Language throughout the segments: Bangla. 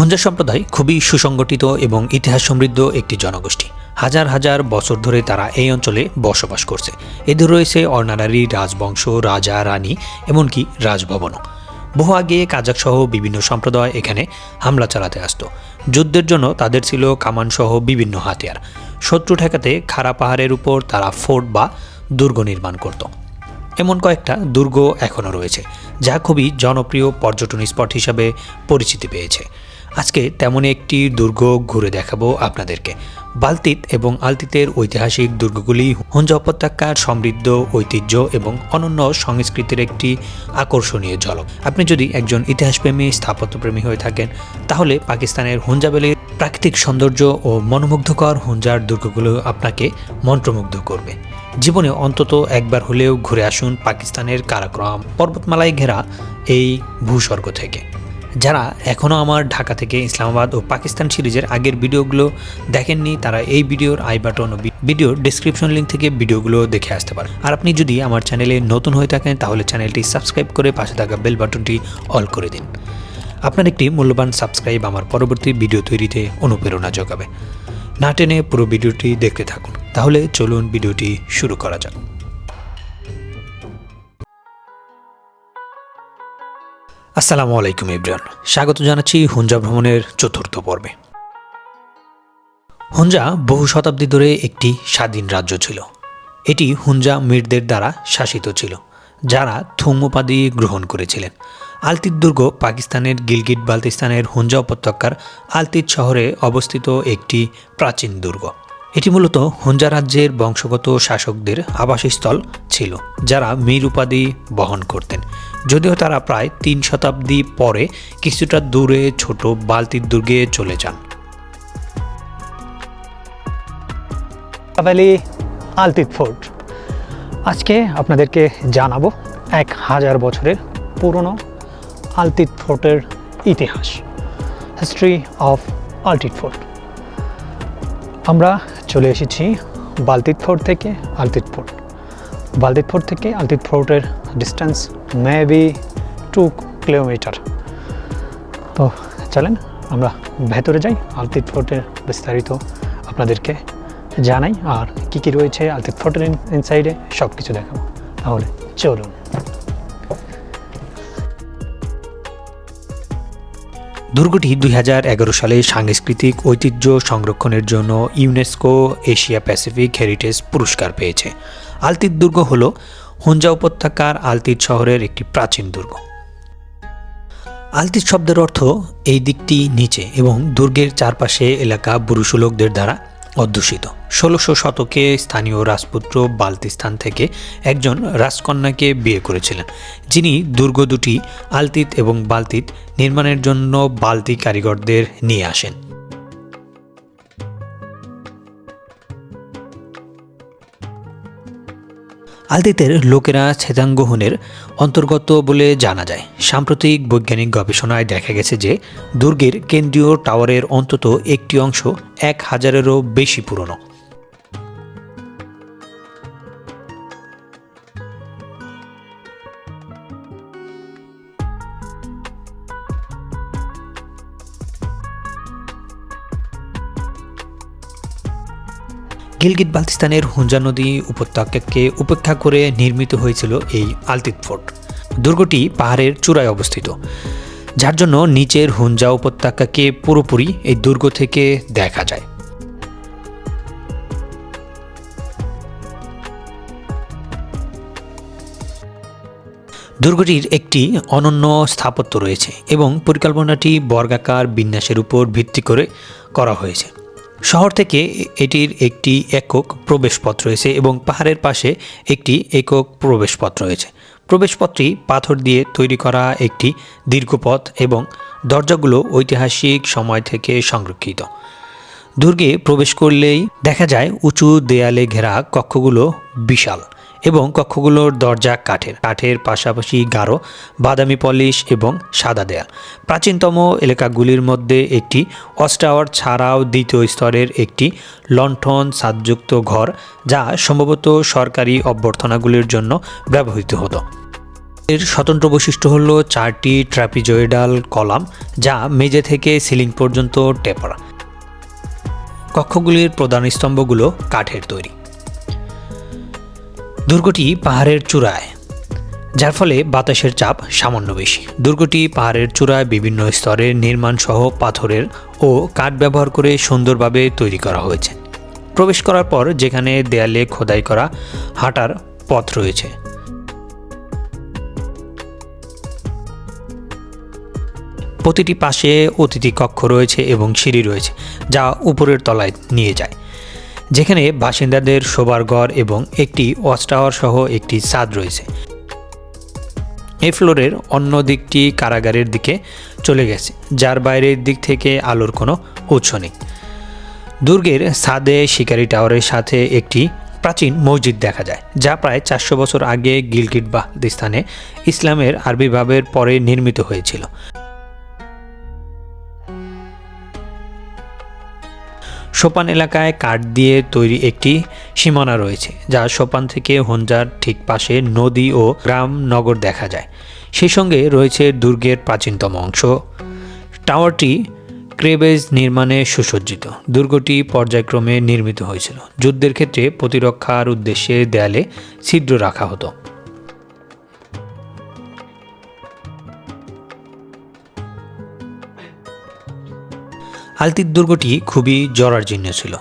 হুঞ্জা সম্প্রদায় খুবই সুসংগঠিত এবং ইতিহাস সমৃদ্ধ একটি জনগোষ্ঠী। হাজার হাজার বছর ধরে তারা এই অঞ্চলে বসবাস করছে। এদের রয়েছে অর্ণানারী, রাজবংশ, রাজা, রানী, এমনকি রাজভবনও। বহু আগে কাজাক সহ বিভিন্ন সম্প্রদায় এখানে হামলা চালাতে আসতো। যুদ্ধের জন্য তাদের ছিল কামান সহ বিভিন্ন হাতিয়ার। শত্রু ঠেকাতে খাড়া পাহাড়ের উপর তারা ফোর্ট বা দুর্গ নির্মাণ করত। এমন কয়েকটা দুর্গ এখনও রয়েছে, যা খুবই জনপ্রিয় পর্যটন স্পট হিসাবে পরিচিতি পেয়েছে। আজকে তেমনই একটি দুর্গ ঘুরে দেখাবো আপনাদেরকে। বালতিত এবং আলতিতের ঐতিহাসিক দুর্গগুলি হুঞ্জা উপত্যকার সমৃদ্ধ ঐতিহ্য এবং অনন্য সংস্কৃতির একটি আকর্ষণীয় ঝলক। আপনি যদি একজন ইতিহাসপ্রেমী, স্থাপত্যপ্রেমী হয়ে থাকেন, তাহলে পাকিস্তানের হুঞ্জাবেলির প্রাকৃতিক সৌন্দর্য ও মনোমুগ্ধকর হুঞ্জার দুর্গগুলো আপনাকে মন্ত্রমুগ্ধ করবে। জীবনে অন্তত একবার হলেও ঘুরে আসুন পাকিস্তানের কারাক্রম পর্বতমালায় ঘেরা এই ভূস্বর্গ থেকে। যারা এখনও আমার ঢাকা থেকে ইসলামাবাদ ও পাকিস্তান সিরিজের আগের ভিডিওগুলো দেখেননি, তারা এই ভিডিওর আই বাটন ও ভিডিওর ডিসক্রিপশন লিঙ্ক থেকে ভিডিওগুলো দেখে আসতে পারেন। আর আপনি যদি আমার চ্যানেলে নতুন হয়ে থাকেন, তাহলে চ্যানেলটি সাবস্ক্রাইব করে পাশে থাকা বেল বাটনটি অল করে দিন। আপনার একটি মূল্যবান সাবস্ক্রাইব আমার পরবর্তী ভিডিও তৈরিতে অনুপ্রেরণা যোগাবে। না টেনে পুরো ভিডিওটি দেখতে থাকুন। তাহলে চলুন ভিডিওটি শুরু করা যাক। আসসালামু আলাইকুম ইব্রান। স্বাগত জানাচ্ছি হুঞ্জা ভ্রমণের চতুর্থ পর্বে। হুঞ্জা বহু শতাব্দী ধরে একটি স্বাধীন রাজ্য ছিল। এটি হুঞ্জা মিরদের দ্বারা শাসিত ছিল, যারা থুম উপাধি গ্রহণ করেছিলেন। আলতিত দুর্গ পাকিস্তানের গিলগিট বালতিস্তানের হুঞ্জা উপত্যকার আলতিত শহরে অবস্থিত একটি প্রাচীন দুর্গ। এটি মূলত হুঞ্জা রাজ্যের বংশগত শাসকদের আবাসস্থল ছিল, যারা মীর উপাধি বহন করতেন। যদিও তারা প্রায় তিন শতাব্দী পরে কিছুটা দূরে ছোট বালতির দুর্গে চলে যান। আলতিত ফোর্ট। আজকে আপনাদেরকে জানাব এক হাজার বছরের পুরনো আলতিত ফোর্টের ইতিহাস হিস্ট্রি অফ আলতিত ফোর্ট। আমরা চলে এসেছি বালতিত ফোর্ট থেকে আলতিত ফোর্ট বালতিত ফোর্ট থেকে আলতিত ফোর্টের ডিস্টেন্স মেবি টু কিলোমিটার তো চলেন আমরা ভেতরে যাই আলতিত ফোর্টের বিস্তারিত আপনাদেরকে জানাই আর কী কী রয়েছে আলতিত ফোর্টের ইনসাইডে সব কিছু দেখাবো। তাহলে চলুন। দুর্গটি দুই হাজার এগারো সালে সাংস্কৃতিক ঐতিহ্য সংরক্ষণের জন্য ইউনেস্কো এশিয়া প্যাসিফিক হেরিটেজ পুরস্কার পেয়েছে। আলতিত দুর্গ হল হুঞ্জা উপত্যকার আলতিত শহরের একটি প্রাচীন দুর্গ। আলতিত শব্দের অর্থ এই দিকটি নিচে এবং দুর্গের চারপাশে এলাকা বুরুষুলোকদের দ্বারা অধ্যুষিত। ষোলোশো শতকে স্থানীয় রাজপুত্র বালতিস্তান থেকে একজন রাজকন্যাকে বিয়ে করেছিলেন। যিনি দুর্গ দুটি আলতিত এবং বালতিত নির্মাণের জন্য বালতি কারিগরদের নিয়ে আসেন। আলতিতের লোকেরা ছেদাঙ্গহনের অন্তর্গত বলে জানা যায়। সাম্প্রতিক বৈজ্ঞানিক গবেষণায় দেখা গেছে যে, দুর্গের কেন্দ্রীয় টাওয়ারের অন্তত একটি অংশ এক হাজারেরও বেশি পুরনো। গিলগিট বালতিস্তানের হুঞ্জা নদী উপত্যকাকে উপেক্ষা করে নির্মিত হয়েছিল এই আলতিত ফোর্ট। দুর্গটি পাহাড়ের চূড়ায় অবস্থিত। যার জন্য নিচের হুঞ্জা উপত্যকাকে পুরোপুরি এই দুর্গ থেকে দেখা যায়। দুর্গটির একটি অনন্য স্থাপত্য রয়েছে এবং পরিকল্পনাটি বর্গাকার বিন্যাসের উপর ভিত্তি করে করা হয়েছে। শহর থেকে এটির একটি একক প্রবেশপথ রয়েছে এবং পাহাড়ের পাশে একটি একক প্রবেশপথ রয়েছে। প্রবেশপথটি পাথর দিয়ে তৈরি করা একটি দীর্ঘপথ এবং দরজাগুলো ঐতিহাসিক সময় থেকে সংরক্ষিত। দুর্গে প্রবেশ করলেই দেখা যায় উঁচু দেয়ালে ঘেরা কক্ষগুলো বিশাল। এবং কক্ষগুলোর দরজা কাঠের। কাঠের পাশাপাশি গাঢ়, বাদামি পলিশ এবং সাদা দেয়াল। প্রাচীনতম এলাকাগুলির মধ্যে একটি অস্টাওয়ার ছাড়াও দ্বিতীয় স্তরের একটি লণ্ঠন ছাদযুক্ত ঘর, যা সম্ভবত সরকারি অভ্যর্থনাগুলির জন্য ব্যবহৃত হতো। এর স্বতন্ত্র বৈশিষ্ট্য হলো চারটি ট্র্যাপিজয়েডাল কলাম, যা মেঝে থেকে সিলিং পর্যন্ত টেপার। কক্ষগুলির প্রধান স্তম্ভগুলো কাঠের তৈরি। দুর্গটি পাহাড়ের চূড়ায়, যার ফলে বাতাসের চাপ সামান্য বেশি। দুর্গটি পাহাড়ের চূড়ায় বিভিন্ন স্তরের নির্মাণ সহ পাথরের ও কাঠ ব্যবহার করে সুন্দরভাবে তৈরি করা হয়েছে। প্রবেশ করার পর যেখানে দেয়ালে খোদাই করা হাঁটার পথ রয়েছে। প্রতিটি পাশে অতিথি কক্ষ রয়েছে এবং সিঁড়ি রয়েছে, যা উপরের তলায় নিয়ে যায়। যেখানে বাসিন্দাদের শোবার ঘর এবং একটি ওয়াচ টাওয়ার সহ একটি ছাদ রয়েছে। এই ফ্লোরের অন্য দিকটি কারাগারের দিকে চলে গেছে, যার বাইরের দিক থেকে আলোর কোনো উৎস নেই। দুর্গের সাদে শিকারি টাওয়ারের সাথে একটি প্রাচীন মসজিদ দেখা যায়, যা প্রায় চারশো বছর আগে গিলগিট বালতিস্তানে ইসলামের আরবিভাবের পরে নির্মিত হয়েছিল। সোপান এলাকায় কাঠ দিয়ে তৈরি একটি সীমানা রয়েছে, যা সোপান থেকে হঞ্জার ঠিক পাশে নদী ও গ্রাম নগর দেখা যায়। সেই সঙ্গে রয়েছে দুর্গের প্রাচীনতম অংশ। টাওয়ারটি ক্রেবেজ নির্মাণে সুসজ্জিত। দুর্গটি পর্যায়ক্রমে নির্মিত হয়েছিল। যুদ্ধের ক্ষেত্রে প্রতিরক্ষার উদ্দেশ্যে দেয়ালে ছিদ্র রাখা হতো। আলতির দুর্গটি খুবই জরাজীর্ণ ছিল।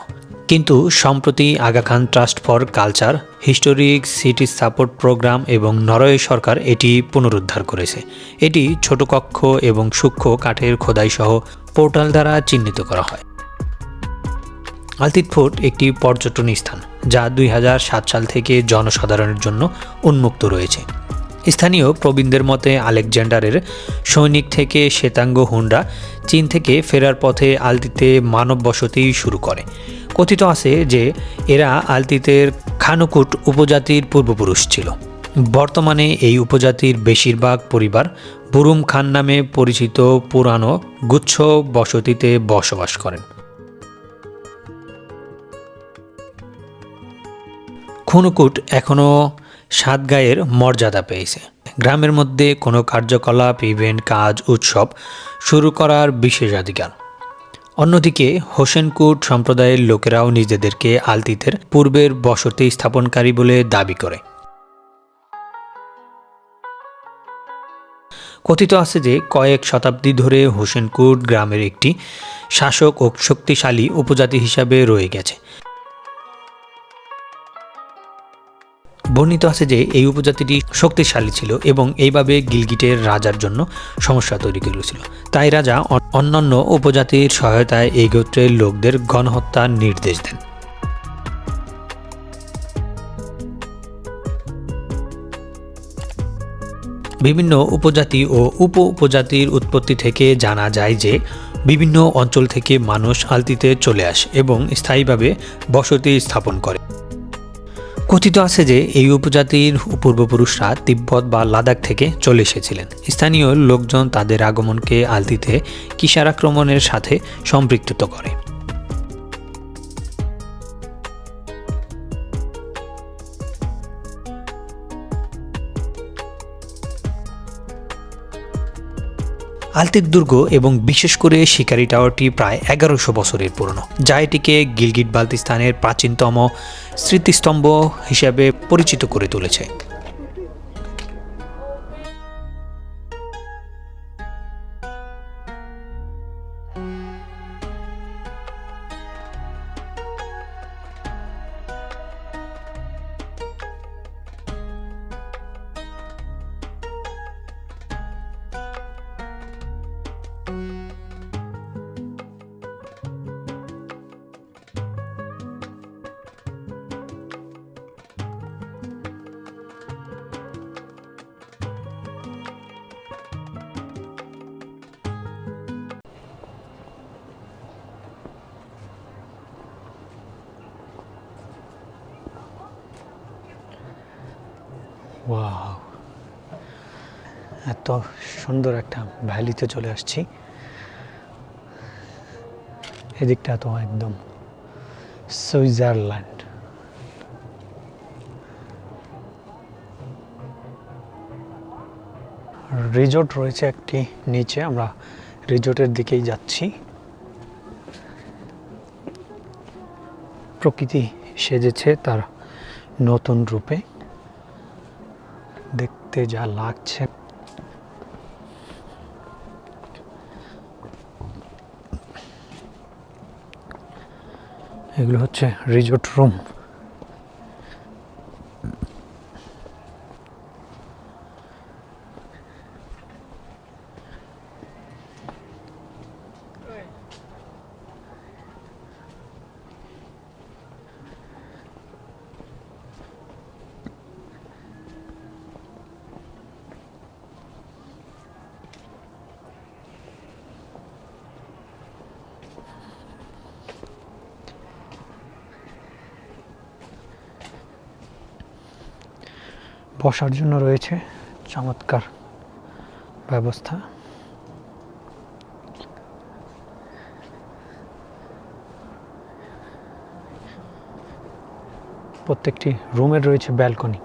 কিন্তু সম্প্রতি Aga Khan trust for culture, historic city support programme এবং নরওয়ে সরকার এটি পুনরুদ্ধার করেছে। এটি ছোট কক্ষ এবং সূক্ষ্ম কাঠের খোদাই সহ পোর্টাল দ্বারা চিহ্নিত করা হয়। আলতিত ফোর্ট একটি পর্যটন স্থান, যা দুই হাজার সাত সাল থেকে জনসাধারণের জন্য উন্মুক্ত রয়েছে। স্থানীয় প্রবীণদের মতে আলেকজান্ডারের সৈনিক থেকে শ্বেতাঙ্গ হুন্ডা চীন থেকে ফেরার পথে আলতিতে মানব বসতি শুরু করে। কথিত আছে যে, এরা আলতিতের খানুকুট উপজাতির পূর্বপুরুষ ছিল। বর্তমানে এই উপজাতির বেশিরভাগ পরিবার বুরুম খান নামে পরিচিত পুরানো গুচ্ছ বসতিতে বসবাস করেন। খুনুকুট এখনও সাত গায়ের মর্যাদা পেয়েছে। গ্রামের মধ্যে কোনো কার্যকলাপ ইভেন্ট কাজ, উৎসব শুরু করার বিশেষাধিকার অন্যদিকে, হোসেনকুট সম্প্রদায়ের লোকেরাও নিজেদেরকে আলতিতের পূর্বের বসতি স্থাপনকারী বলে দাবি করে। কথিত আছে যে, কয়েক শতাব্দী ধরে হোসেনকুট গ্রামের একটি শাসক ও শক্তিশালী উপজাতি হিসাবে রয়ে গেছে। বর্ণিত আছে যে এই উপজাতিটি শক্তিশালী ছিল এবং এইভাবে গিলগিটের রাজার জন্য সমস্যা তৈরি করেছিল। তাই রাজা অন্যান্য উপজাতির সহায়তায় এই গোত্রের লোকদের গণহত্যার নির্দেশ দেন। বিভিন্ন উপজাতি ও উপ উপজাতির উৎপত্তি থেকে জানা যায় যে বিভিন্ন অঞ্চল থেকে মানুষ আলতিতে চলে আসে এবং স্থায়ীভাবে বসতি স্থাপন করে। কথিত আছে যে এই উপজাতির পূর্বপুরুষরা তিব্বত বা লাদাখ থেকে চলে এসেছিলেন। স্থানীয় লোকজন তাদের আগমনকে আলতিতে কিসার আক্রমণের সাথে সম্পৃক্ত করে। আলতির দুর্গ এবং বিশেষ করে শিকারি টাওয়ারটি প্রায় এগারোশো বছরের পুরনো, যা এটিকে গিলগিট বালতিস্তানের প্রাচীনতম স্মৃতিস্তম্ভ হিসাবে পরিচিত করে তুলেছে। ওয়াও এত সুন্দর একটা ভ্যালিতে চলে আসছি। এদিকটা তো একদম সুইজারল্যান্ড। রিজোর্ট রয়েছে একটি নিচে, আমরা রিজোর্টের দিকেই যাচ্ছি। প্রকৃতি সেজেছে তার নতুন রূপে। দেখতে যা লাগছে। এগুলো হচ্ছে রিজোর্ট রুম। বসার জন্য রয়েছে চমৎকার ব্যবস্থা। প্রত্যেকটি রুমের রয়েছে ব্যালকনি।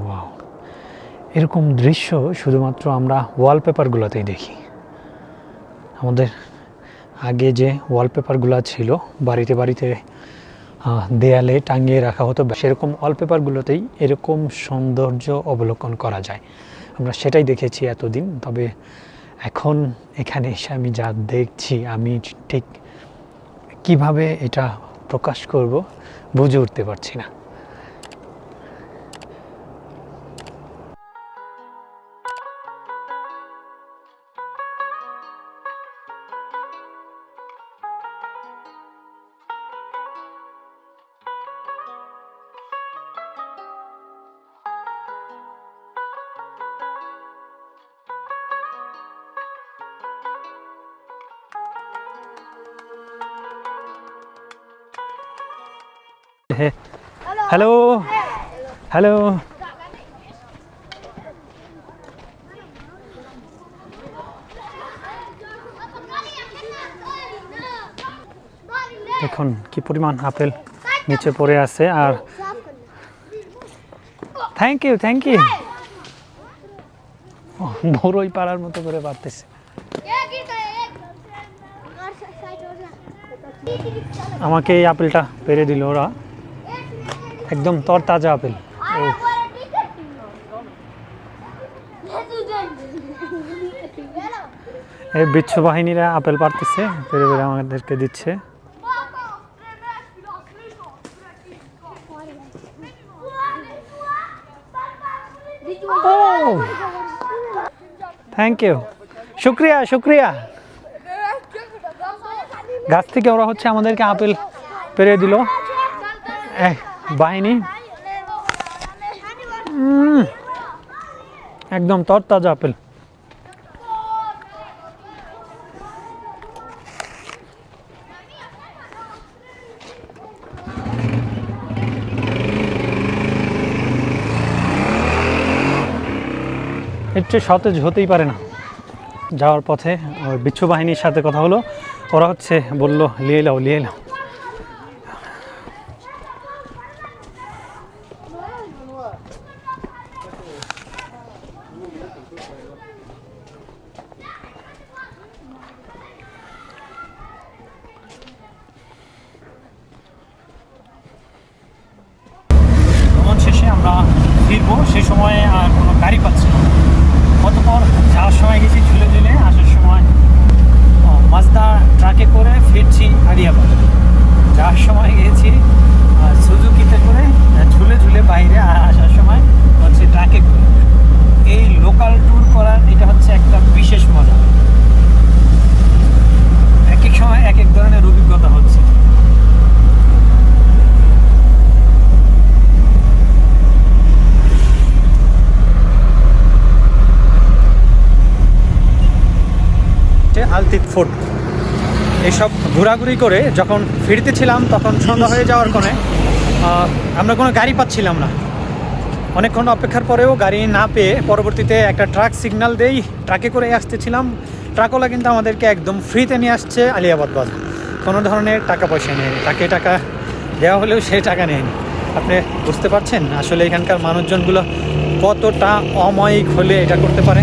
ওয়াও, এরকম দৃশ্য শুধুমাত্র আমরা ওয়ালপেপারগুলোতেই দেখি। আমাদের আগে যে ওয়ালপেপারগুলো ছিল, বাড়িতে বাড়িতে দেয়ালে টাঙিয়ে রাখা হতো। সেরকম ওয়ালপেপারগুলোতেই এরকম সৌন্দর্য অবলোকন করা যায়। আমরা সেটাই দেখেছি এতদিন, তবে এখন এখানে এসে আমি যা দেখছি, আমি ঠিক কীভাবে এটা প্রকাশ করব বুঝে উঠতে পারছি না। হ্যালো হ্যালো দেখুন কি পরিমাণ আপেল নিচে পড়ে আছে আর থ্যাংক ইউ থ্যাংক ইউ বড়ই পাড়ার মতো করে পারতেছে আমাকে এই আপেলটা পেরে দিল ওরা। একদম তরতাজা আপেল। এই বিচ্ছু বাহিনীরা আপেল পারতেছে পেরে পেরে আমাদেরকে দিচ্ছে। থ্যাংক ইউ শুক্রিয়া শুক্রিয়া। গাছ থেকে ওরা হচ্ছে আমাদেরকে আপেল পেরে দিল। বাহিনী? একদম তরতাজা আপেল। এর চেয়ে সতেজ হতেই পারে না। যাওয়ার পথে বিচ্ছু বাহিনীর সাথে কথা হলো। ওরা হচ্ছে বলল, লিয়ে লাও লিয়ে লাও ভ্রমণ শেষে আমরা ফিরবো সে সময়ে আর কোনো গাড়ি পাচ্ছি না অতপর যাওয়ার সময় গেছি ঝুলে ঝুলে আসার সময় ও, মাজদা ট্রাকে করে ফিরছি আরিয়াবাদ যাওয়ার সময় আহ, সুজুকিতে করে ঝুলে ঝুলে বাইরে আসার সময় হচ্ছে ট্রাকে করে। এই লোকাল ট্যুর করার এটা হচ্ছে একটা বিশেষ মজা। এক এক সময় এক এক ধরনের অভিজ্ঞতা হচ্ছে। আলতিত ফুড এইসব ঘোরাঘুরি করে যখন ফিরতেছিলাম তখন সন্ধ্যা হয়ে যাওয়ার কোণে আমরা কোনো গাড়ি পাচ্ছিলাম না। অনেকক্ষণ অপেক্ষার পরেও গাড়ি না পেয়ে পরবর্তীতে একটা ট্রাক সিগন্যাল দেই, ট্রাকে করে আসতেছিলাম। ট্রাকওয়ালা কিন্তু আমাদেরকে একদম ফ্রিতে নিয়ে আসছে আলিয়াবাদ বাজার। কোনো ধরনের টাকা পয়সা নেয়নি। তাকে টাকা দেওয়া হলেও সে টাকা নেয়নি। আপনি বুঝতে পারছেন? আসলে এখানকার মানুষজনগুলো কতটা অমায়িক হলে এটা করতে পারে?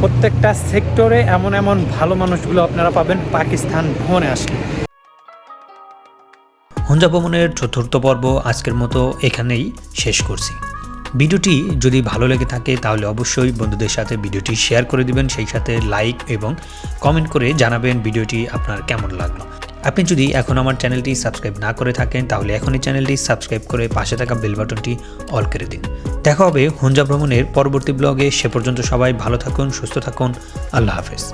প্রত্যেকটা সেক্টরে এমন এমন ভালো মানুষগুলো আপনারা পাবেন পাকিস্তান ভ্রমণে আসলে। হঞ্জা ভ্রমণের চতুর্থ পর্ব আজকের মতো এখানেই শেষ করছি। ভিডিওটি যদি ভালো লেগে থাকে তাহলে অবশ্যই বন্ধুদের সাথে ভিডিওটি শেয়ার করে দিবেন, সেই সাথে লাইক এবং কমেন্ট করে জানাবেন ভিডিওটি আপনার কেমন লাগল। আপনি যদি এখন আমার চ্যানেলটি সাবস্ক্রাইব না করে থাকেন, তাহলে এখনই চ্যানেলটি সাবস্ক্রাইব করে পাশে থাকা বেল বাটনটি অল করে দিন। দেখা হবে হুঞ্জা ভ্রমণের পরবর্তী ব্লগে। সে পর্যন্ত সবাই ভালো থাকুন, সুস্থ থাকুন। আল্লাহ হাফেজ।